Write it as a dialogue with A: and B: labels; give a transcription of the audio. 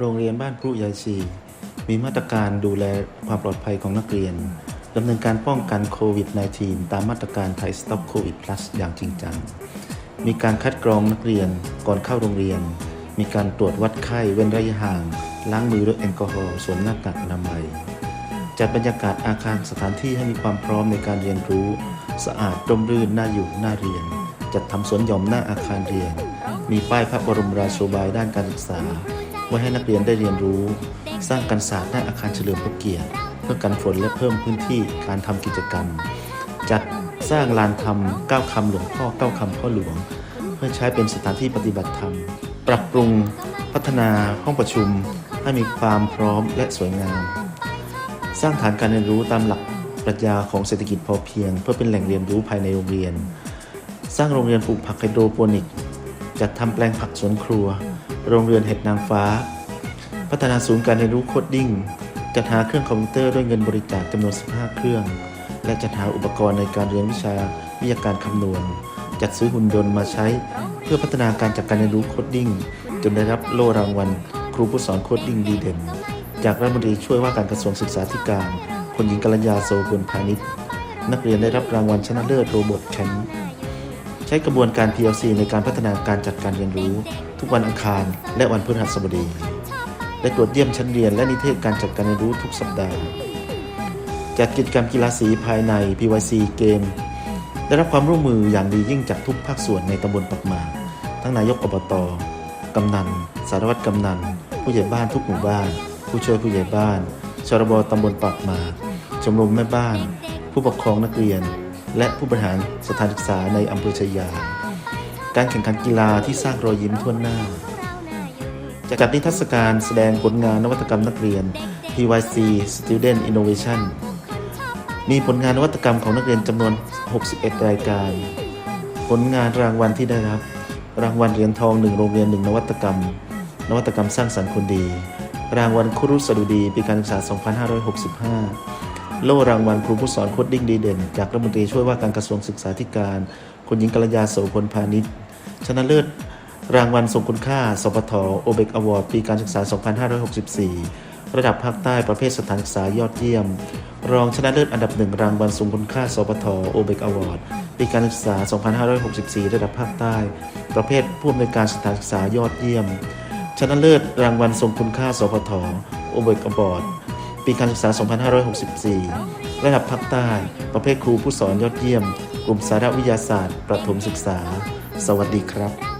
A: โรงเรียนบ้านพรุยายชี มีมาตรการดูแลความปลอดภัยของนักเรียนดำเนินการป้องกันโควิด -19 ตามมาตรการไทยสต็อปโควิด plus อย่างจริงจัง มีการคัดกรองนักเรียนก่อนเข้าโรงเรียน มีการตรวจวัดไข้เว้นระยะห่าง ล้างมือด้วยแอลกอฮอล์สวมหน้ากากอนามัย จัดบรรยากาศอาคารสถานที่ให้มีความพร้อมในการเรียนรู้ สะอาดร่มรื่นน่าอยู่น่าเรียน จัดทำสวนหย่อมหน้าอาคารเรียน มีป้ายพระบรมราโชบายด้านการศึกษา ว้ให้นักเรียนได้เรียนรู้ สร้างกันศาสตร์หน้าอาคารเฉลิมพระเกียรติ เพื่อกันฝนและเพิ่มพื้นที่การทำกิจกรรม จัดสร้างลานธรรมเก้าคำหลวงพ่อเก้าคำพ่อหลวง เพื่อใช้เป็นสถานที่ปฏิบัติธรรม ปรับปรุงพัฒนาห้องประชุม ให้มีความพร้อมและสวยงาม สร้างฐานการเรียนรู้ตามหลักปรัชญาของเศรษฐกิจพอเพียง เพื่อเป็นแหล่งเรียนรู้ภายในโรงเรียน สร้างโรงเรียนปลูกผักไฮโดรโปนิก จัดทำแปลงผักสวนครัว โรงเรือนเห็ดนางฟ้า พัฒนาศูนย์การเรียนรู้โคดดิ้ง จัดหาเครื่องคอมพิวเตอร์ด้วยเงินบริจาคจำนวน 15 เครื่อง และจัดหาอุปกรณ์ในการเรียนวิชาวิทยาการคำนวณ จัดซื้อหุ่นยนต์มาใช้ เพื่อพัฒนาการจัดการเรียนรู้โคดดิ้ง จนได้รับโล่รางวัล ครูผู้สอนโคดดิ้งดีเด่น จากรัฐมนตรีช่วยว่าการกระทรวงศึกษาธิการคนหญิงกัลยาโสกุลพาณิชย์นักเรียนได้รับรางวัลชนะเลิศโรบอทแชมป์ ใช้กระบวนการ PLC ในการพัฒนาการจัดการเรียนรู้ ทุกวันอังคาร และวันพฤหัสบดี และตรวจเยี่ยมชั้นเรียนและนิเทศการจัดการเรียนรู้ทุกสัปดาห์ จัดกิจกรรมกีฬาสีภายใน PYC เกม ได้รับความร่วมมืออย่างดียิ่งจากทุกภาคส่วนในตำบลปักหมากทั้งนายกอบตกำนัน สารวัตรกำนัน ผู้ใหญ่บ้านทุกหมู่บ้าน ผู้ช่วยผู้ใหญ่บ้านชรบตำบลปักหมากชมรมแม่บ้าน ผู้ปกครองนักเรียน และผู้บริหารสถานศึกษาในอำเภอชายา การแข่งขันกีฬาที่สร้างรอยยิ้มทั่วหน้าจะจัดนิทรรศการแสดงผลงานนวัตกรรมนักเรียน PYC Student Innovation มีผลงานนวัตกรรมของนักเรียนจำนวน 61 รายการ ผลงานรางวัลที่ได้รับ รางวัลเหรียญทองหนึ่งโรงเรียนหนึ่งนวัตกรรม นวัตกรรมสร้างสรรค์คนดี รางวัลครุสดุดีปีการศึกษา 2565 โล่รางวัลครูผู้สอนโคดดิ้งดีเด่น จากรัฐมนตรีช่วยว่าการกระทรวงศึกษาธิการ คุณหญิงกัลยาโสพลพาณิชย์ ชนะเลิศรางวัลทรงคุณค่า สปทโอเบกอวอร์ดปีการศึกษา 2564 ระดับภาคใต้ประเภทสถานศึกษายอดเยี่ยม รองชนะเลิศอันดับหนึ่งรางวัลทรงคุณค่า สปทโอเบกอวอร์ดปีการศึกษา 2564 ระดับภาคใต้ ประเภทผู้อำนวยการสถานศึกษายอดเยี่ยม ชนะเลิศรางวัลทรงคุณค่า สปทโอเบกอวอร์ด ปีการศึกษา 2564 ระดับภาคใต้ ประเภทครูผู้สอนยอดเยี่ยม กลุ่มสาระวิทยาศาสตร์ ประถมศึกษา สวัสดีครับ